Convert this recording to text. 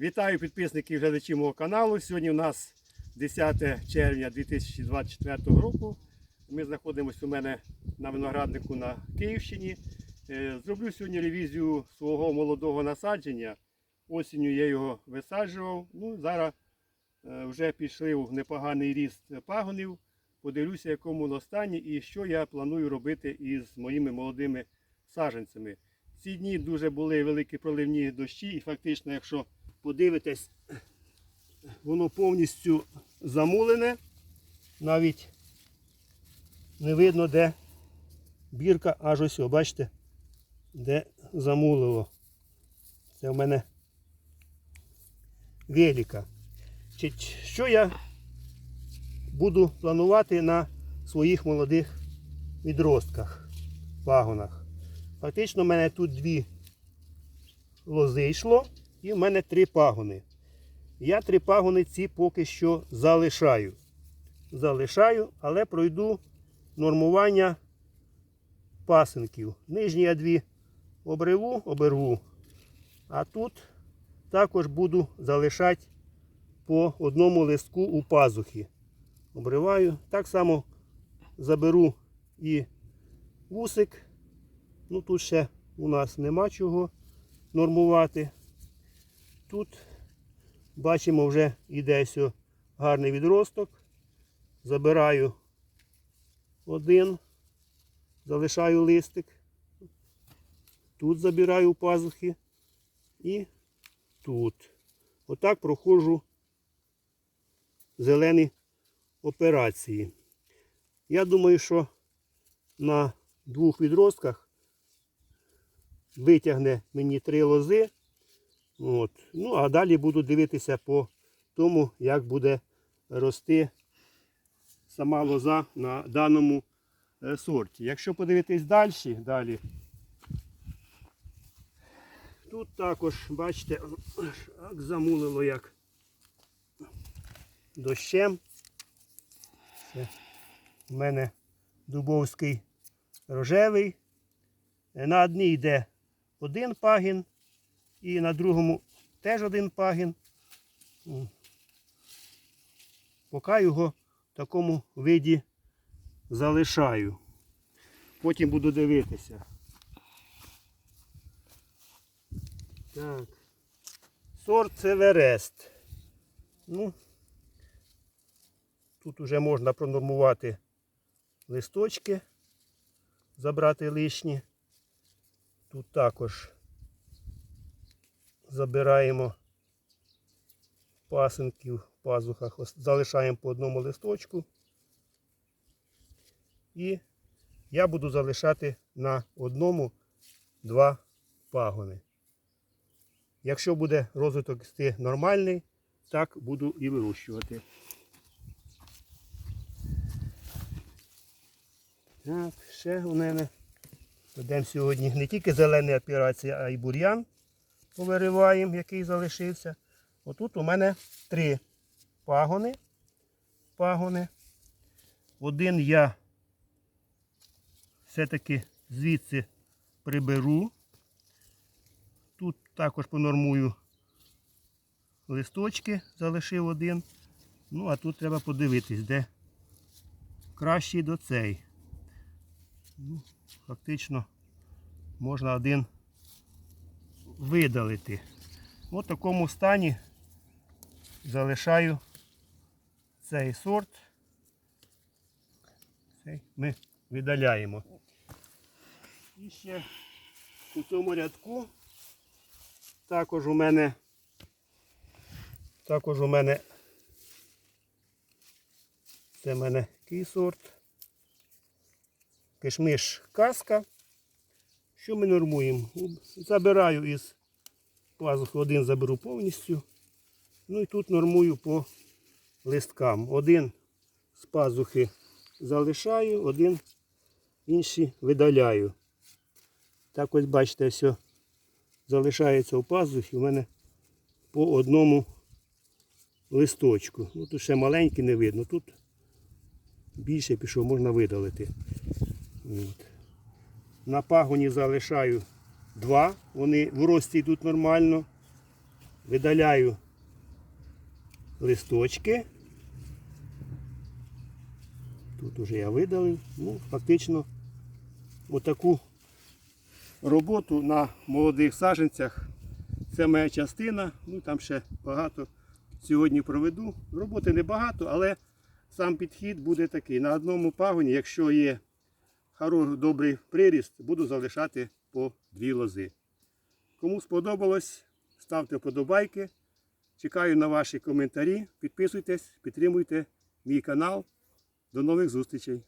Вітаю підписників і глядачів мого каналу. Сьогодні у нас 10 червня 2024 року. Ми знаходимося у мене на винограднику на Київщині. Е, Зроблю сьогодні ревізію свого молодого насадження. Осінню я його висаджував. Ну, зараз е, вже пішли в непоганий ріст пагонів. Подивлюся, якому воно стані і що я планую робити із моїми молодими саджанцями. Ці дні дуже були великі проливні дощі, і фактично, якщо подивитесь, воно повністю замулене. Навіть не видно, де бірка аж ось, о, бачите, де замулило. Це в мене велика. Що я буду планувати на своїх молодих відростках, пагонах? Фактично, в мене тут дві лози йшло, і в мене три пагони. Я три пагони ці поки що залишаю. Залишаю, але пройду нормування пасинків. Нижні я дві обриву, оберву. А тут також буду залишати по одному листку у пазухи. Обриваю. Так само заберу і вусик. Ну тут ще у нас нема чого нормувати. Тут бачимо вже іде сьо гарний відросток. Забираю один, залишаю листик. Тут забираю пазухи і тут. Отак проходжу зелені операції. Я думаю, що на двох відростках витягне мені три лози. От. Ну, а далі буду дивитися по тому, як буде рости сама лоза на даному е, сорті. Якщо подивитись далі, далі, тут також, бачите, як замулило як дощем. Це в мене дубовський рожевий. На одній йде один пагін і на другому теж один пагін. Поки його в такому виді залишаю. Потім буду дивитися. Так. Сорт Северест. Ну, тут вже можна пронормувати листочки, забрати лишні. Тут також забираємо пасинки в пазухах, залишаємо по одному листочку. І я буду залишати на одному два пагони. Якщо буде розвиток йти нормальний, так буду і вирощувати. Так, ще у мене Ведемо сьогодні не тільки зелені операції, а й бур'ян повириваємо, який залишився. Отут у мене три пагони. пагони. Один я все-таки звідси приберу. Тут також понормую листочки, залишив один. Ну, а тут треба подивитись, де кращий до цей. Ну, фактично можна один видалити. У такому стані залишаю цей сорт. Цей ми видаляємо. І ще у цьому рядку також у мене також у мене це в мене який сорт кишмиш каска. Що ми нормуємо? Забираю із пазухи, один заберу повністю. Ну і тут нормую по листкам. Один з пазухи залишаю, один інший видаляю. Так ось бачите, все залишається у пазухі у мене по одному листочку. Ну, тут ще маленький не видно. Тут більше пішов, можна видалити. От. На пагоні залишаю два. Вони в рості йдуть нормально. видаляю листочки. Тут уже я видалив. Ну, фактично, отаку роботу на молодих саджанцях. Це моя частина. Ну там ще багато сьогодні проведу. Роботи небагато, але сам підхід буде такий. На одному пагоні, якщо є хороший добрий приріст, буду залишати по дві лози. Кому сподобалось, ставте вподобайки. Чекаю на ваші коментарі. Підписуйтесь, підтримуйте мій канал. До нових зустрічей!